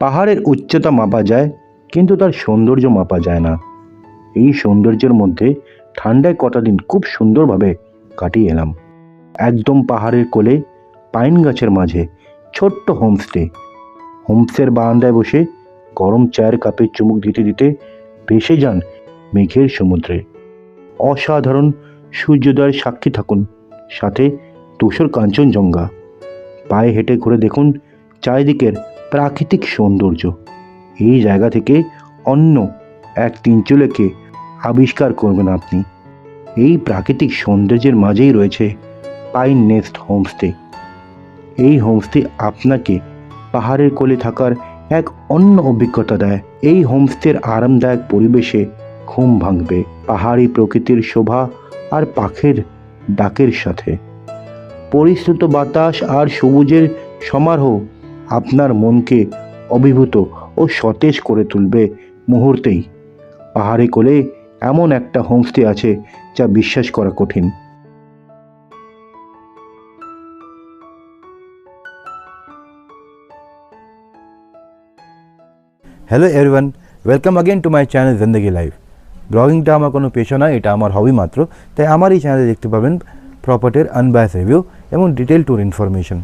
পাহাড়ের উচ্চতা মাপা যায়, কিন্তু তার সৌন্দর্য মাপা যায় না। এই সৌন্দর্যের মধ্যে ঠান্ডায় কটা দিন খুব সুন্দরভাবে কাটিয়ে এলাম। একদম পাহাড়ের কোলে, পাইন গাছের মাঝে, ছোট্ট হোমস্টে। হোমসের বারান্দায় বসে গরম চায়ের কাপে চুমুক দিতে দিতে ভেসে যান মেঘের সমুদ্রে। অসাধারণ সূর্যোদয়ের সাক্ষী থাকুন, সাথে তুষর কাঞ্চনজঙ্ঘা পায়ে হেঁটে ঘুরে দেখুন চারিদিকের প্রাকৃতিক সৌন্দর্য। এই জায়গা থেকে অন্য এক তিনচুলেকে আবিষ্কার করবেন আপনি। এই প্রাকৃতিক সৌন্দর্যের মাঝেই রয়েছে পাইন নেস্ট হোমস্টে। এই হোমস্টে আপনাকে পাহাড়ের কোলে থাকার এক অন্য অভিজ্ঞতা দেয়। এই হোমস্টের আরামদায়ক পরিবেশে ঘুম ভাঙবে পাহাড়ি প্রকৃতির শোভা আর পাখের ডাকের সাথে। পরিশ্রুত বাতাস আর সবুজের সমারোহ আপনার মনকে অভিভূত ও সতেজ করে তুলবে মুহূর্তেই। পাহাড়ে কোলে এমন একটা হোমস্টে আছে যা বিশ্বাস করা কঠিন। Hello everyone welcome again to my channel Zindagi life ব্লগিংটা আমার কোনো পেশা নয়, এটা আমার হবি মাত্র। তাই আমার এই চ্যানেলে দেখতে পাবেন প্রপার্টির আনবায়াস রিভিউ এবং ডিটেল টুর ইনফরমেশন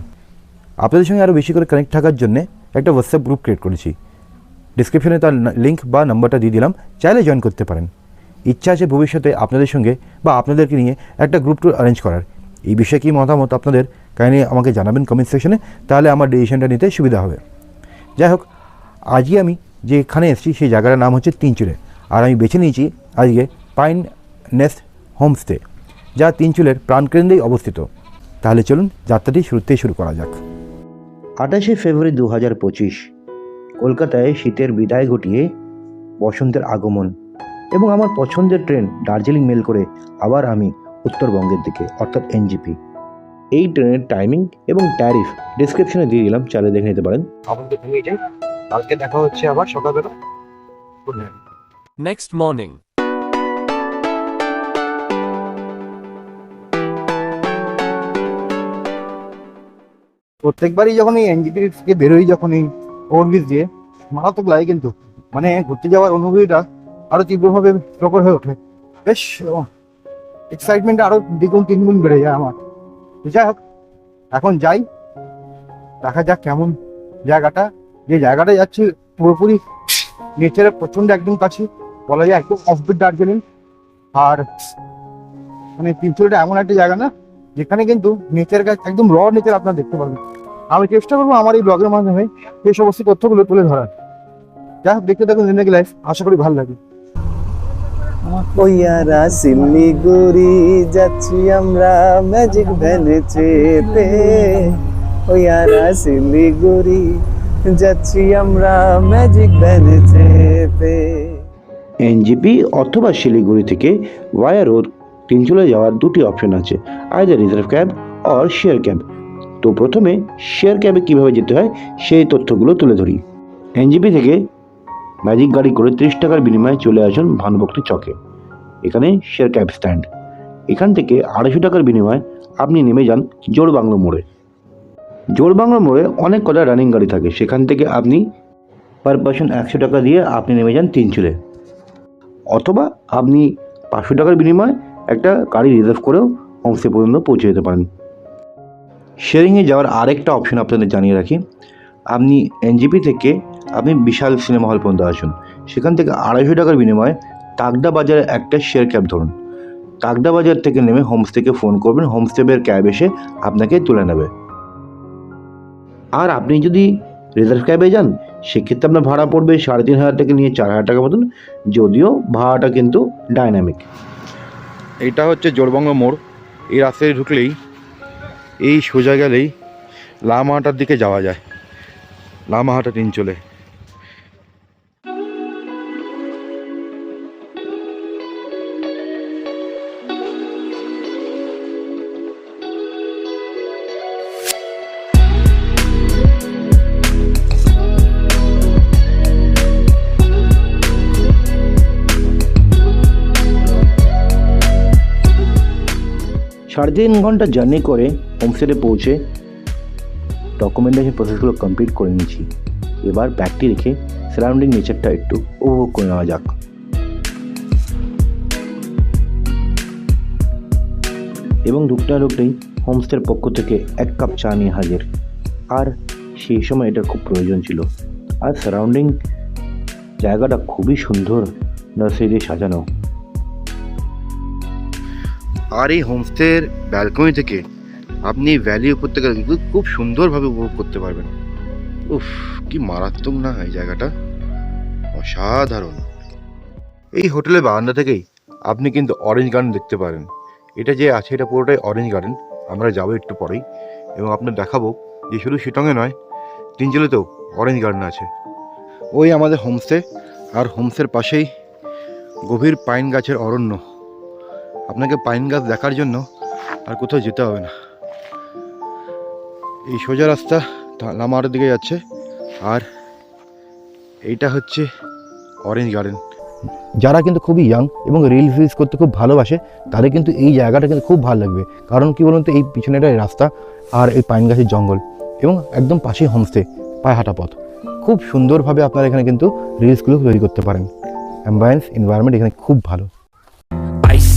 আপনাদের সঙ্গে আরও বেশি করে কানেক্ট থাকার জন্য একটা হোয়াটসঅ্যাপ গ্রুপ ক্রিয়েট করেছি। ডিসক্রিপশনে তার লিঙ্ক বা নাম্বারটা দিয়ে দিলাম, চাইলে জয়েন করতে পারেন। ইচ্ছা আছে ভবিষ্যতে আপনাদের সঙ্গে বা আপনাদেরকে নিয়ে একটা গ্রুপ ট্যুর অ্যারেঞ্জ করার। এই বিষয়ে কী মতামত আপনাদের কাইন্ডলি আমাকে জানাবেন কমেন্ট সেকশনে তাহলে আমার ডিসিশনটা নিতে সুবিধা হবে। যাই হোক, আজকে আমি যেখানে এসেছি, সেই জায়গাটার নাম হচ্ছে তিনচুলে। আর আমি বেছে নিয়েছি আজকে পাইন নেস্ট হোমস্টে যা তিনচুলের প্রাণকেন্দ্রেই অবস্থিত। তাহলে চলুন, যাত্রাটি শুরুতেই শুরু করা যাক। আঠাশে ফেব্রুয়ারি দু হাজার পঁচিশ কলকাতায় শীতের বিদায় ঘটিয়ে বসন্তের আগমন এবং আমার পছন্দের ট্রেন দার্জিলিং মেল করে আবার আমি উত্তরবঙ্গের দিকে অর্থাৎ এনজিপি। এই ট্রেনের টাইমিং এবং ট্যারিফ ডিসক্রিপশনে দিয়ে দিলাম চালে দেখে নিতে পারেন। আমাদের ঘুমিয়ে যাই কালকে দেখা হচ্ছে আবার সকালবেলা। Good night. Next morning. প্রত্যেকবারই যখন এই এনজিপি থেকে বেরোই, যখন এই ওভারব্রিজ দিয়ে মারাত্মক লাগে কিন্তু। মানে ঘুরতে যাওয়ার অনুভূতিটা আরও তীব্রভাবে প্রকট হয়ে ওঠে। বেশ এক্সাইটমেন্ট আরও দ্বিগুণ, তিনগুণ বেড়ে যায় আমার। যাই হোক, এখন যাই। দেখা যাক কেমন জায়গাটা। যে জায়গাটা যাচ্ছে, পুরোপুরি নেচারের প্রচণ্ড একদম কাছে। বলা যায় একদম অফবিট দার্জিলিং। আর মানে তিনচুরিটা এমন একটা জায়গা না যেখানে কিন্তু নেচার কাছে একদম র নেচার আপনারা দেখতে পারবেন। আমি চেষ্টা করব আমার এই ব্লগের মাধ্যমে সেই সমস্ত তথ্যগুলো তুলে ধরার। হোক দেখতে থাকুন জিন্দগি লাইফ আশা করি ভালো লাগে ওয়ারা শিলিগুড়ি যাচ্ছি আমরা ম্যাজিক ভ্যানে চেপে। ওয়ারা শিলিগুড়ি যাচ্ছি আমরা ম্যাজিক ভ্যানে চেপে। এনজিপি অথবা শিলিগুড়ি থেকে ওয়ায়া রোড তিনচুলে যাওয়ার দুটি অপশন আছে either reserve cab or share cab তো প্রথমে শেয়ার ক্যাবে কীভাবে যেতে হয়, সেই তথ্যগুলো তুলে ধরি। এনজিপি থেকে ম্যাজিক গাড়ি করে ত্রিশ টাকার বিনিময়ে চলে আসুন ভানুভক্তি চকে। এখানে শেয়ার ক্যাব স্ট্যান্ড এখান থেকে আড়াইশো টাকার বিনিময়ে আপনি নেমে যান জোড়বাংলো মোড়ে। জোড়বাংলো মোড়ে অনেক কটা রানিং গাড়ি থাকে, সেখান থেকে আপনি পার পার্সন একশো টাকা দিয়ে আপনি নেমে যান তিনচুলে। অথবা আপনি পাঁচশো টাকার বিনিময়ে একটা গাড়ি রিজার্ভ করেও হোমস্টে পর্যন্ত পৌঁছে যেতে পারেন। শেয়ারিংয়ে যাওয়ার আরেকটা অপশন আপনাদের জানিয়ে রাখি। আপনি এনজিপি থেকে আপনি বিশাল সিনেমা হল পর্যন্ত আসুন। সেখান থেকে আড়াইশো টাকার বিনিময়ে তাগদা বাজারে একটা শেয়ার ক্যাব ধরুন। তাগদা বাজার থেকে নেমে হোমস্টেকে ফোন করবেন হোমস্টের ক্যাব এসে আপনাকে তুলে নেবে। আর আপনি যদি রিজার্ভ ক্যাবে যান, সেক্ষেত্রে আপনার ভাড়া পড়বে সাড়ে তিন হাজার থেকে নিয়ে চার হাজার টাকা মতন, যদিও ভাড়াটা কিন্তু ডাইনামিক এইটা হচ্ছে জোরবঙ্গ মোড়। এই রাস্তায় ঢুকলেই, এই সোজা গেলেই লামাহাটার দিকে যাওয়া যায়। লামাহাটা তিন চলে সাড়ে তিন ঘণ্টা জার্নি করে হোমস্টেতে পৌঁছে ডকুমেন্টেশন প্রসেসগুলো কমপ্লিট করে নিয়েছি। এবার ব্যাগটি রেখে সারাউন্ডিং নেচারটা একটু উপভোগ করে নেওয়া যাক। এবং না ঢুকতেই হোমস্টের পক্ষ থেকে এক কাপ চা নিয়ে হাজির। আর সেই সময় এটার খুব প্রয়োজন ছিল। আর সারাউন্ডিং জায়গাটা খুবই সুন্দর নার্সারি দিয়ে সাজানো। আর এই হোমস্টের ব্যালকনি থেকে আপনি ভ্যালি উপত্যকা খুব সুন্দরভাবে উপভোগ করতে পারবেন। উফ, কি মারাত্মক না এই জায়গাটা? অসাধারণ। এই হোটেলের বারান্দা থেকেই আপনি কিন্তু অরেঞ্জ গার্ডেন দেখতে পারেন। এটা যে আছে, এটা পুরোটাই অরেঞ্জ গার্ডেন আমরা যাব একটু পরেই এবং আপনার দেখাবো যে শুধু শিটংয়ে নয় তিনজলেতেও অরেঞ্জ গার্ডেন আছে। ওই আমাদের হোমস্টে আর হোমস্টের পাশেই গভীর পাইন গাছের অরণ্য। আপনাকে পাইন গাছ দেখার জন্য আর কোথাও যেতে হবে না। এই সোজা রাস্তা লামার দিকে যাচ্ছে আর এইটা হচ্ছে অরেঞ্জ গার্ডেন যারা কিন্তু খুবই ইয়াং এবং রিলস রিলস করতে খুব ভালোবাসে, তাদের কিন্তু এই জায়গাটা কিন্তু খুব ভালো লাগবে। কারণ কি বলুন তো, এই পিছনেটা রাস্তা আর এই পাইন গাছের জঙ্গল এবং একদম পাশেই হোমস্টে পায়ে হাঁটা পথ। খুব সুন্দরভাবে আপনারা এখানে কিন্তু রিলসগুলো তৈরি করতে পারেন। অ্যাম্বায়েন্স এনভায়রনমেন্ট এখানে খুব ভালো।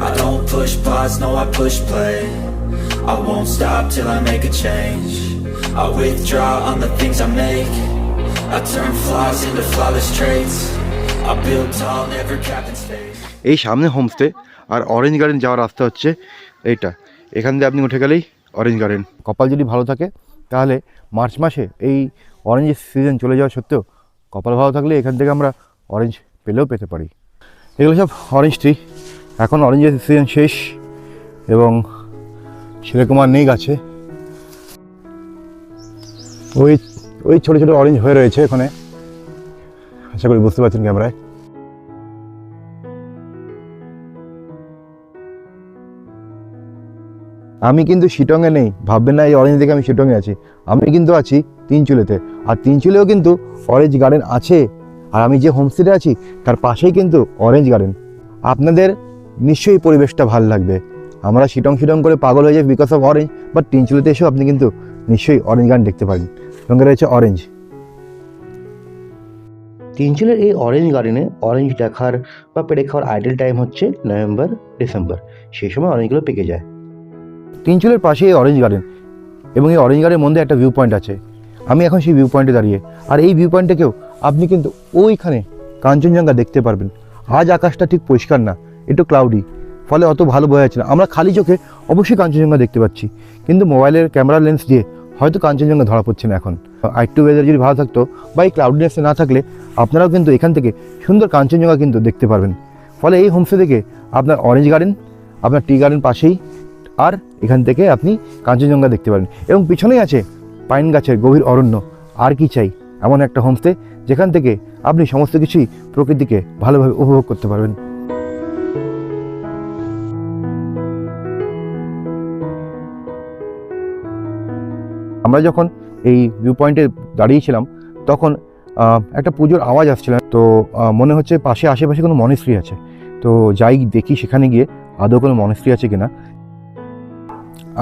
I don't push pause, no I push play I won't stop till I make a change I withdraw on the things I make I turn flaws into flawless traits I build tall, never capped in space এই সামনে homestay আর orange garden যাওয়ার রাস্তা হচ্ছে এইটা এখান দিয়ে আপনি উঠে গেলেই অরেঞ্জ গার্ডেন কপাল যদি ভালো থাকে তাহলে মার্চ মাসে এই অরেঞ্জের সিজন চলে যাওয়া সত্ত্বেও কপাল ভালো থাকলে এখান থেকে আমরা অরেঞ্জ পেলেও পেতে পারি এগুলো সব অরেঞ্জ ট্রি এখন অরেঞ্জের সিজন শেষ এবং সেরকম আর নেই গাছে। ওই ওই ছোটো ছোটো অরেঞ্জ হয়ে রয়েছে এখানে। আশা করি বুঝতে পারছেন ক্যামেরায়। আমি কিন্তু শিটংয়ে নেই। ভাববেন না এই অরেঞ্জ দেখে আমি শিটংয়ে আছি। আমি কিন্তু আছি তিনচুলেতে। আর তিনচুলেও কিন্তু অরেঞ্জ গার্ডেন আছে। আর আমি যে হোমস্টেতে আছি, তার পাশেই কিন্তু অরেঞ্জ গার্ডেন আপনাদের নিশ্চয়ই পরিবেশটা ভালো লাগবে। আমরা শিটং শিটং করে পাগল হয়ে যাই বিকজ অফ অরেঞ্জ বাট তিনচুলেতে এসেও আপনি কিন্তু নিশ্চয়ই অরেঞ্জ গার্ডেন দেখতে পারেন সঙ্গে রয়েছে অরেঞ্জ তিনচুলের এই অরেঞ্জ গার্ডেনে অরেঞ্জ দেখার বা পেড়ে খাওয়ার আইডেল টাইম হচ্ছে নভেম্বর ডিসেম্বর। সেই সময় অরেঞ্জগুলো পেকে যায়। তিনচুলের পাশে এই অরেঞ্জ গার্ডেন এবং এই অরেঞ্জ গার্ডেনের মধ্যে একটা ভিউ পয়েন্ট আছে। আমি এখন সেই ভিউ পয়েন্টে দাঁড়িয়ে। আর এই ভিউ পয়েন্টটাকেও আপনি কিন্তু ওইখানে কাঞ্চনজঙ্ঘা দেখতে পারবেন। আজ আকাশটা ঠিক পরিষ্কার না। একটু ক্লাউডি ফলে অত ভালো বোঝা যাচ্ছে না। আমরা খালি চোখে অবশ্যই কাঞ্চনজঙ্ঘা দেখতে পাচ্ছি, কিন্তু মোবাইলের ক্যামেরা লেন্স দিয়ে হয়তো কাঞ্চনজঙ্ঘা ধরা পড়ছে না এখন। আর একটু ওয়েদার যদি ভালো থাকতো বা এই ক্লাউডনেস না থাকলে, আপনারাও কিন্তু এখান থেকে সুন্দর কাঞ্চনজঙ্ঘা কিন্তু দেখতে পারবেন। ফলে এই হোমস্টে থেকে আপনার অরেঞ্জ গার্ডেন আপনার টি গার্ডেন পাশেই, আর এখান থেকে আপনি কাঞ্চনজঙ্ঘা দেখতে পারেন। এবং পিছনেই আছে পাইন গাছের গভীর অরণ্য, আর কি চাই? এমন একটা হোমস্টে যেখান থেকে আপনি সমস্ত কিছুই প্রকৃতিকে ভালোভাবে উপভোগ করতে পারবেন। আমরা যখন এই ভিউ পয়েন্টে দাঁড়িয়েছিলাম, তখন একটা পুজোর আওয়াজ আসছিল। তো মনে হচ্ছে পাশে আশেপাশে কোনো মনেস্ট্রি আছে। তো যাই দেখি সেখানে গিয়ে আদৌ কোনো মনেস্ট্রি আছে কিনা।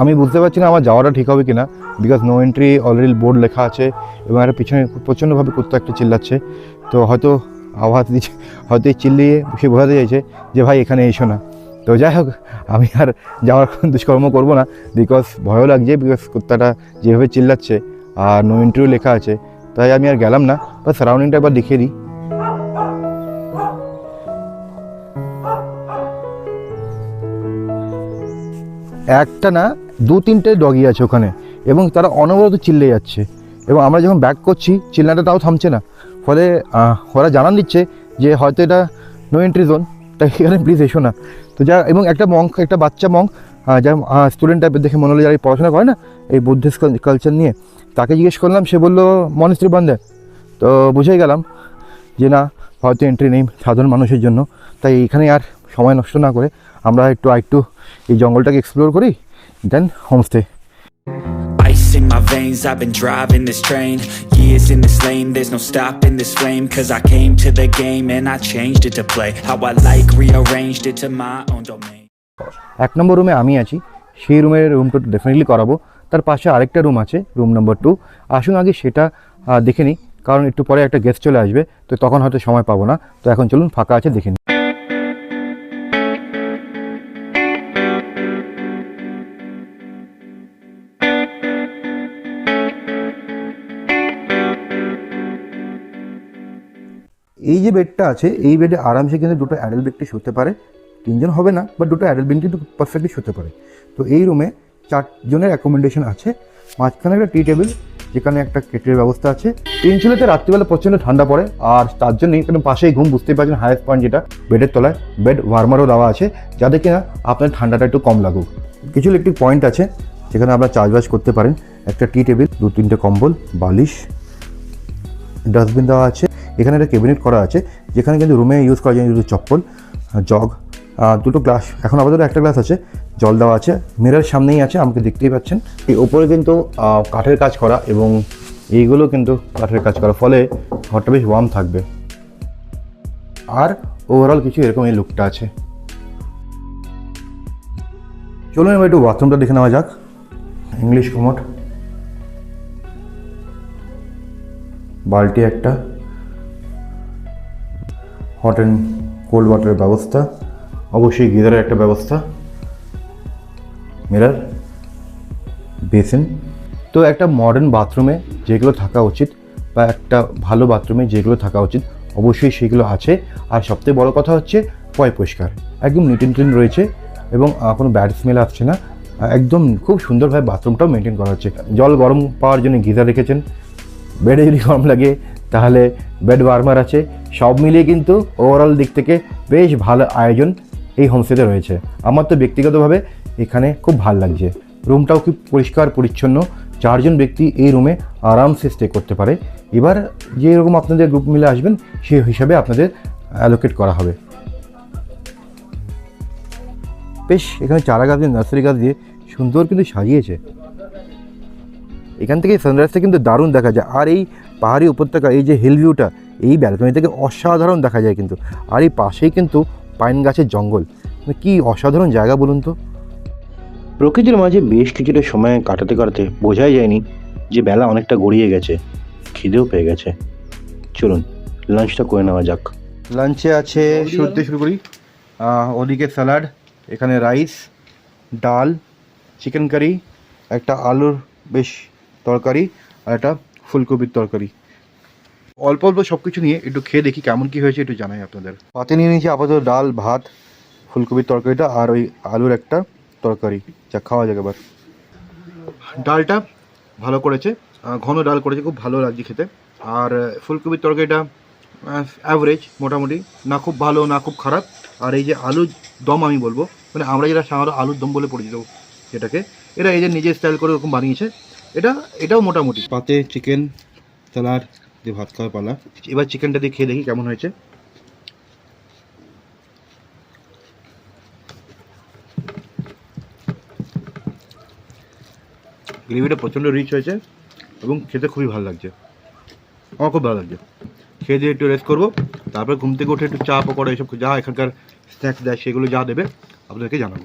আমি বুঝতে পারছি না আমার যাওয়াটা ঠিক হবে কিনা because no entry already board লেখা আছে এবং একটা পিছনে প্রচণ্ডভাবে কুত্তা একটা চিল্লাচ্ছে। তো হয়তো আওয়াজ দিচ্ছে, হয়তো চিল্লিয়ে সে বোঝাতে চাইছে যে, ভাই, এখানে এসো না। তো যাই হোক, আমি আর যাওয়ার দুষ্কর্ম করব না বিকজ ভয়ও লাগছে বিকজ কুত্তাটা যেভাবে চিল্লাচ্ছে আর নো এন্ট্রিও লেখা আছে, তাই আমি আর গেলাম না বা সারাউন্ডিংটা একবার দেখিয়ে দিই। একটা না, দু তিনটে ডগি আছে ওখানে, এবং তারা অনবরত চিল্লে যাচ্ছে, এবং আমরা যখন ব্যাক করছি, চিল্লাটা তাও থামছে না, ফলে ওরা জানান দিচ্ছে যে হয়তো এটা নো এন্ট্রি জোন তাই এখানে প্লিজ এসো না। তো যা, এবং একটা মঙ্ক একটা বাচ্চা মঙ্ক যা স্টুডেন্ট টাইপের দেখে মনে হলো যারা পড়াশোনা করে না, এই বুদ্ধিস্ট কালচার নিয়ে, তাকে জিজ্ঞেস করলাম, সে বলল মনেস্ট্রি বান্ধে তো বুঝেই গেলাম যে না, হয়তো এন্ট্রি নেই সাধারণ মানুষের জন্য। তাই এখানে আর সময় নষ্ট না করে আমরা একটু, আরেকটু এই জঙ্গলটাকে এক্সপ্লোর করি then homestay Ice in my veins, I've been driving this train Years in this lane, there's no stopping this flame Cause I came to the game and I changed it to play How I like, rearranged it to my own domain এক নম্বর রুমে আমি আছি সেই রুমের রুমটা definitely করাবো তার পাশে আরেকটা রুম আছে রুম নম্বর টু আসুন আগে সেটা দেখে নিই কারণ একটু পরে একটা গেস্ট চলে আসবে তো তখন হয়তো সময় পাবো না তো এখন চলুন ফাঁকা আছে দেখে নিই এই যে বেডটা আছে, এই বেডে আরামসে কিন্তু দুটো অ্যাডাল্ট ব্যক্তি শুতে পারে, তিনজন হবে না বা দুটো অ্যাডাল্ট কিন্তু পারফেক্টলি শুতে পারে। তো এই রুমে চারজনের অ্যাকোমোডেশন আছে, মাঝখানে একটা টি টেবিল যেখানে একটা কেটের ব্যবস্থা আছে। পেনসিলেতে রাত্রিবেলা প্রচণ্ড ঠান্ডা পড়ে, আর তার জন্য এখানে পাশেই ঘুম, বুঝতেই পারছেন হায়েস্ট পয়েন্ট যেটা, বেডের তলায় বেড ওয়ার্মারও দেওয়া আছে, যাতে কিনা আপনার ঠান্ডাটা একটু কম লাগুক। কিছু ইলেকট্রিক পয়েন্ট আছে, যেখানে আপনার চার্জবাজ করতে পারেন, একটা টি টেবিল দু তিনটে কম্বল, বালিশ ডাস্টবিন দেওয়া আছে। এখানে একটা ক্যাবিনেট করা আছে, যেখানে কিন্তু রুমে ইউজ করা যায় দুটো চপ্পল, জগ দুটো গ্লাস এখন আপাতত একটা গ্লাস আছে, জল দেওয়া আছে মিরার সামনেই আছে, আমাকে দেখতেই পাচ্ছেন। এই ওপরে কিন্তু কাঠের কাজ করা এবং এইগুলো কিন্তু কাঠের কাজ করা, ফলে ঘরটা বেশ ওয়ার্ম থাকবে। আর ওভারঅল কিছু এরকম এই লুকটা আছে। চলুন এবার একটু বাথরুমটা দেখে নেওয়া যাক। ইংলিশ কমোড বালতি একটা হট অ্যান্ড কোল্ড ওয়াটারের ব্যবস্থা, অবশ্যই গিজারের একটা ব্যবস্থা মিরার বেসিন তো একটা মডার্ন বাথরুমে যেগুলো থাকা উচিত বা একটা ভালো বাথরুমে যেগুলো থাকা উচিত, অবশ্যই সেগুলো আছে। আর সবথেকে বড় কথা হচ্ছে পয় পরিষ্কার, একদম নিট অ্যান্ড ক্লিন রয়েছে এবং কোনো ব্যাড স্মেল আসছে না। একদম খুব সুন্দরভাবে বাথরুমটাও মেনটেন করা হচ্ছে। জল গরম পাওয়ার জন্য গিজার রেখেছেন বেডে যদি গরম লাগে, তাহলে বেড ওয়ার্মার আছে। সব মিলিয়ে কিন্তু ওভারঅল দিক থেকে বেশ ভালো আয়োজন এই হোমস্টেতে রয়েছে। আমার তো ব্যক্তিগতভাবে এখানে খুব ভালো লাগছে। রুমটাও খুব পরিষ্কার, পরিচ্ছন্ন। চারজন ব্যক্তি এই রুমে আরামসে স্টে করতে পারে। এবার যে রকম আপনাদের গ্রুপ মিলে আসবেন সেই হিসাবে আপনাদের অ্যালোকেট করা হবে। বেশ, এখানে চারা গাছ দিয়ে নার্সারি গাছ দিয়ে সুন্দর কিন্তু সাজিয়েছে। এখান থেকে সানরাইজটা কিন্তু দারুণ দেখা যায়। আর এই পাহাড়ি উপত্যকা এই যে হিল ভিউটা এই ব্যালকনি থেকে অসাধারণ দেখা যায় কিন্তু। আর এই পাশেই কিন্তু পাইন গাছের জঙ্গল। মানে কি অসাধারণ জায়গা বলুন তো। প্রকৃতির মাঝে বেশ কিছুটা সময় কাটাতে কাটাতে বোঝাই যায়নি যে বেলা অনেকটা গড়িয়ে গেছে খিদেও পেয়ে গেছে। চলুন লাঞ্চটা করে নেওয়া যাক। লাঞ্চে আছে শুরুতে শুরু করি। ওদিকে স্যালাড এখানে রাইস ডাল চিকেন কারি একটা আলুর বেশ তরকারি আর একটা ফুলকপির তরকারি। অল্প অল্প সব কিছু নিয়ে একটু খেয়ে দেখি কেমন কি হয়েছে, একটু জানাই আপনাদের। পাতে নিয়ে নিয়েছি আপাতত ডাল, ভাত, ফুলকপির তরকারিটা আর ওই আলুর একটা তরকারি। যা খাওয়া যাবে এবার। ডালটা ভালো করেছে ঘন ডাল করেছে, খুব ভালো লাগছে খেতে। আর ফুলকপির তরকারিটা অ্যাভারেজ মোটামুটি, না খুব ভালো, না খুব খারাপ। আর এই যে আলুর দম আমি বলব মানে আমরা যেটা সাধারণত আলুর দম বলে পরিচিত যেটাকে এটা এদের নিজের স্টাইল করে ওরকম বানিয়েছে এটা এটাও মোটামুটি। পাতে চিকেন স্যালাড দিয়ে ভাত খাওয়া পালা। এবার চিকেনটা দিয়ে খেয়ে দেখি কেমন হয়েছে। গ্রেভিটা প্রচণ্ড রিচ হয়েছে এবং খেতে খুবই ভালো লাগছে। আমার খুব ভালো লাগছে। খেয়ে দিয়ে একটু রেস্ট করব তারপর ঘুম থেকে উঠে একটু চা পকোড়া এসব যা এখানকার স্ন্যাক্স দেয় সেগুলো যা দেবে আপনাদেরকে জানাব।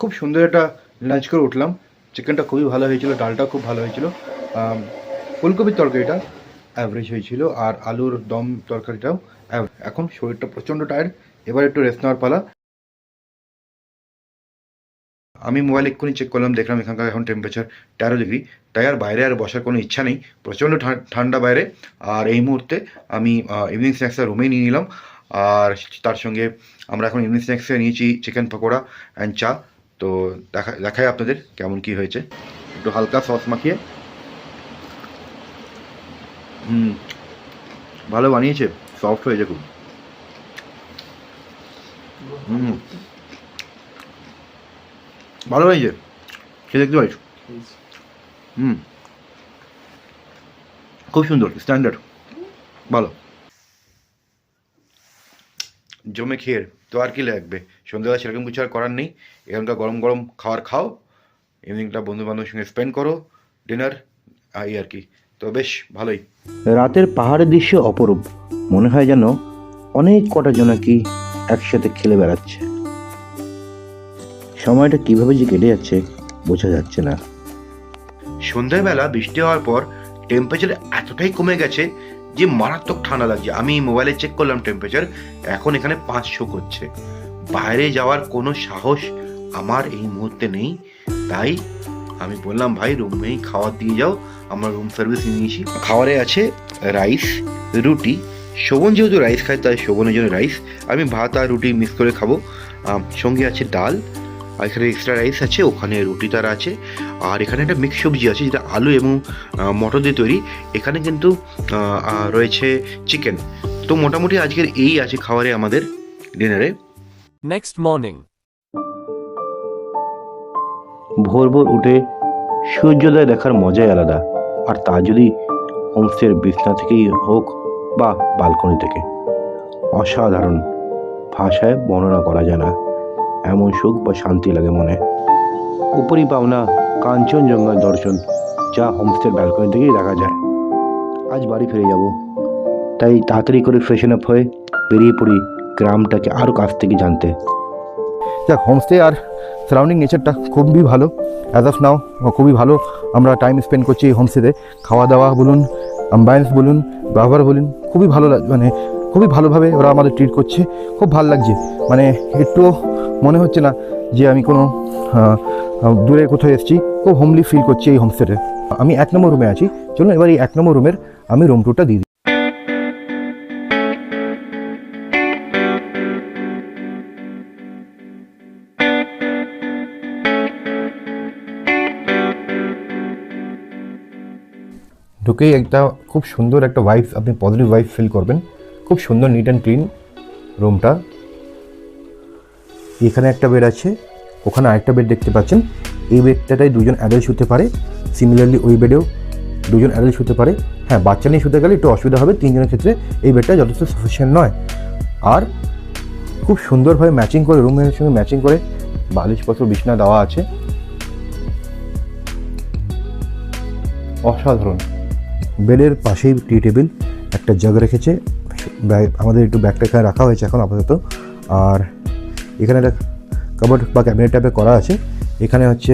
খুব সুন্দর একটা লাঞ্চ করে উঠলাম। চিকেনটা খুবই ভালো হয়েছিল ডালটা খুব ভালো হয়েছিল। ফুলকপির তরকারিটা অ্যাভারেজ হয়েছিল আর আলুর দম তরকারিটাও এখন শরীরটা প্রচণ্ড টায়ার্ড এবার একটু রেস্ট নেওয়ার পালা। আমি মোবাইল এক্ষুনি চেক করলাম, দেখলাম এখানকার এখন টেম্পারেচার তেরো ডিগ্রি তাই আর বাইরে আর বসার কোনো ইচ্ছা নেই, প্রচণ্ড ঠান্ডা বাইরে। আর এই মুহূর্তে আমি ইভিনিং স্ন্যাক্সটা রুমেই নিয়ে নিলাম। আর তার সঙ্গে আমরা এখন ইভিনিং স্ন্যাক্সে নিয়েছি চিকেন পকোড়া অ্যান্ড চা। তো দেখা, দেখাই আপনাদের কেমন কি হয়েছে। একটু হালকা সস মাখিয়ে। হুম, ভালো বানিয়েছে সফট হয়েছে খুব। হুম ভালো হয়েছে, খেয়ে দেখতে পারিস হুম। খুব সুন্দর স্ট্যান্ডার্ড ভালো। জমে খেয়ে তো আর কি লাগবে? সন্ধ্যাবেলা সেরকম কিছু আর করার নেই। এখানকার গরম গরম খাবার খাও। ইভিনিংটা বন্ধু বান্ধবের সঙ্গে স্পেন্ড করো। ডিনার এই আর কি। তো বেশ ভালোই। রাতের পাহাড়ের দৃশ্য অপরূপ। মনে হয় যেন অনেক কটা জোনাকি একসাথে খেলে বেড়াচ্ছে। সময়টা কীভাবে যে কেটে যাচ্ছে বোঝা যাচ্ছে না। সন্ধ্যাবেলা বৃষ্টি হওয়ার পর টেম্পারেচার এতটাই কমে গেছে যে মারাত্মক ঠান্ডা লাগছে। আমি মোবাইলে চেক করলাম টেম্পারেচার এখন এখানে পাঁচশো করছে বাইরে যাওয়ার কোনো সাহস আমার এই মুহূর্তে নেই। তাই আমি বললাম, ভাই রুমেই খাবার দিয়ে যাও, আমরা রুম সার্ভিস নিয়েছি। খাবারে আছে রাইস রুটি। শোভন যেহেতু রাইস খায়, তাই শোভনের জন্য রাইস আমি ভাত আর রুটি মিক্স করে খাব। সঙ্গে আছে ডাল। আর এখানে এক্সট্রা রাইস আছে ওখানে রুটি তার আছে আর এখানে একটা মিক্স সবজি আছে যেটা আলু এবং মটর দিয়ে তৈরি। এখানে কিন্তু রয়েছে চিকেন তো মোটামুটি আজকের এই আছে খাবারে আমাদের ডিনারে Next মর্নিং ভোর ভোর উঠে সূর্যোদয় দেখার মজাই আলাদা। আর তা যদি হোমস্টের বিছনা থেকেই হোক বা বালকনি থেকে। অসাধারণ ভাষায় বর্ণনা করা যায় না। এমন সুখ বা শান্তি লাগে মনে। উপরি পাওনা কাঞ্চনজঙ্ঘার দর্শন, যা হোমস্টের ব্যালকনি থেকেই দেখা যায়। আজ বাড়ি ফিরে যাব। তাই তাড়াতাড়ি করে ফ্রেশন আপ হয়ে বেরিয়ে পড়ি গ্রামটাকে আরও কাছ থেকে জানতে। যাক হোমস্টে আর সারাউন্ডিং নেচারটা খুবই ভালো। অ্যাজ অফ নাও খুবই ভালো। আমরা টাইম স্পেন্ড করছি এই হোমস্টেতে খাওয়া দাওয়া বলুন অ্যাম্বায়েন্স বলুন, ব্যবহার বলুন, খুবই ভালো মানে খুবই ভালোভাবে ওরা আমাদের ট্রিট করছে। খুব ভালো লাগছে। মানে একটু মনে হচ্ছে না যে আমি কোনো দূরে কোথাও এসেছি, খুব হোমলি ফিল করছি এই হোমস্টেতে আমি এক নম্বর রুমে আছি। চলুন এবার এই এক নম্বর রুমের আমি রুম টুরটা দিই। ঢুকেই একটা খুব সুন্দর একটা ভাইব আপনি পজিটিভ ভাইব ফিল করবেন। খুব সুন্দর নিট অ্যান্ড ক্লিন রুমটা এখানে একটা বেড আছে, ওখানে আরেকটা বেড দেখতে পাচ্ছেন। এই বেডটাটাই দুজন অ্যাডাল্ট শুতে পারে। সিমিলারলি ওই বেডেও দুজন অ্যাডাল্ট শুতে পারে। হ্যাঁ বাচ্চা নিয়ে শুতে গেলে একটু অসুবিধা হবে। তিনজনের ক্ষেত্রে এই বেডটা যথেষ্ট সাফিসিয়েন্ট নয়। আর খুব সুন্দরভাবে ম্যাচিং করে রুমের সঙ্গে ম্যাচিং করে বালিশপত্র, বিছনা দেওয়া আছে। অসাধারণ। বেডের পাশেই টি টেবিল একটা জগ রেখেছে। ব্যাগ- আমাদের একটু ব্যাগটা এখানে রাখা হয়েছে এখন আপাতত। আর এখানে একটা কাবার্ড বা ক্যাবিনেট টাইপের করা আছে। এখানে হচ্ছে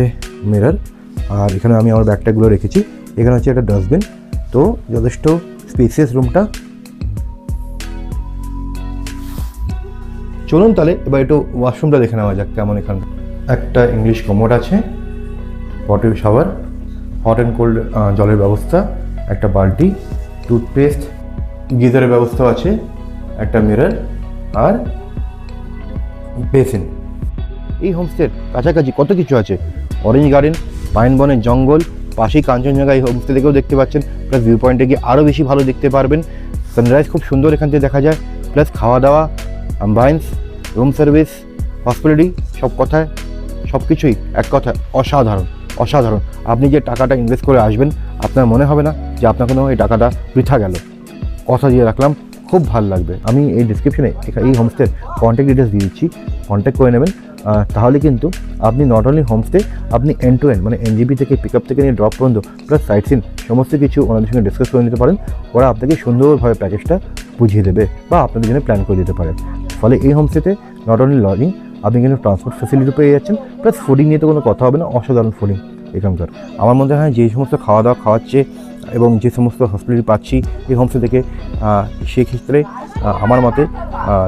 মিরর আর এখানে আমি আমার ব্যাগটাগুলো রেখেছি। এখানে হচ্ছে একটা ডাস্টবিন তো যথেষ্ট স্পেসিয়াস রুমটা চলুন তাহলে এবার একটু ওয়াশরুমটা দেখে নেওয়া যাক কেমন এখানে। একটা ইংলিশ কমোড আছে। Potty shower hot and cold জলের ব্যবস্থা, একটা বালতি টুথপেস্ট গিজারের ব্যবস্থাও আছে, একটা মিরর আর বেসিন। এই হোমস্টের কাছাকাছি কত কিছু আছে? অরেঞ্জ গার্ডেন পাইন বনের জঙ্গল, পাশেই কাঞ্চনজঙ্ঘা এই হোমস্টে থেকেও দেখতে পাচ্ছেন। প্লাস ভিউ পয়েন্টে গিয়ে আরও বেশি ভালো দেখতে পারবেন। সানরাইজ খুব সুন্দর এখান থেকে দেখা যায়। প্লাস খাওয়া দাওয়া অ্যাম্বায়েন্স রুম সার্ভিস হসপিটালিটি সব কথায়, সব কিছুই এক কথায় অসাধারণ অসাধারণ। আপনি যে টাকাটা ইনভেস্ট করে আসবেন, আপনার মনে হবে না যে আপনার কোনো এই টাকাটা বৃথা গেল। কথা দিয়ে রাখলাম। খুব ভালো লাগবে। আমি এই ডিসক্রিপশনে এই হোমস্টের কন্ট্যাক্ট ডিটেলস দিয়ে দিচ্ছি। কন্ট্যাক্ট করে নেবেন। তাহলে কিন্তু আপনি নট অনলি হোমস্টে আপনি এন্ড টু এন্ড মানে এনজিপি থেকে পিক আপ থেকে নিয়ে ড্রপ পর্যন্ত প্লাস সাইট সিন সমস্ত কিছু ওনাদের সঙ্গে ডিসকাস করে নিতে পারেন। ওরা আপনাকে সুন্দরভাবে প্যাকেজটা বুঝিয়ে দেবে বা আপনাদের জন্য প্ল্যান করে দিতে পারেন ফলে এই হোমস্টেতে নট অনলি লজিং আপনি কিন্তু ট্রান্সপোর্ট ফেসিলিটি পেয়ে যাচ্ছেন প্লাস ফুডিং নিয়ে তো কোনো কথা হবে না, অসাধারণ ফুডিং এখানকার। আমার মনে হয় যে সমস্ত খাওয়া দাওয়া খাওয়াচ্ছে এবং যে সমস্ত হসপিটালি পাচ্ছি এই হোমস্টে থেকে সেক্ষেত্রে আমার মতে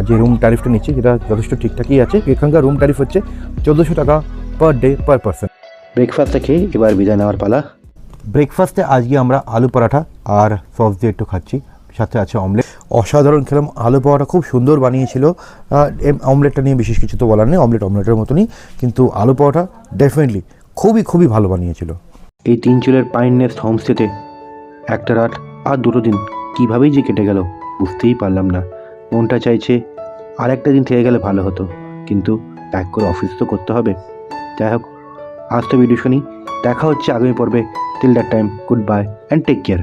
যে রুম ট্যারিফটা নিচ্ছে যেটা যথেষ্ট ঠিকঠাকই আছে। এখানকার রুম ট্যারিফ হচ্ছে চোদ্দোশো টাকা পার ডে পার পারসন ব্রেকফাস্টটা খেয়ে এবার বিদায় নেওয়ার পালা। ব্রেকফাস্টে আজকে আমরা আলু পরাঠা আর সস দিয়ে একটু খাচ্ছি। সাথে আছে অমলেট অসাধারণ খেলাম আলু পরোটা খুব সুন্দর বানিয়েছিল। অমলেটটা নিয়ে বিশেষ কিছু তো বলার নেই অমলেট অমলেটের মতনই। কিন্তু আলু পরোটা ডেফিনেটলি খুবই খুবই ভালো বানিয়েছিল। এই তিন চুলের পাইন নেস্ট হোমস্টেতে একটা রাত আর দুটো দিন কীভাবেই যে কেটে গেল বুঝতেই পারলাম না। মনটা চাইছে আর একটা দিন থেকে গেলে ভালো হতো, কিন্তু প্যাক করে অফিস তো করতে হবে। যাই হোক, আজ তো ভিডিও শুনি। দেখা হচ্ছে আগামী পর্বে। Till that time good bye and take care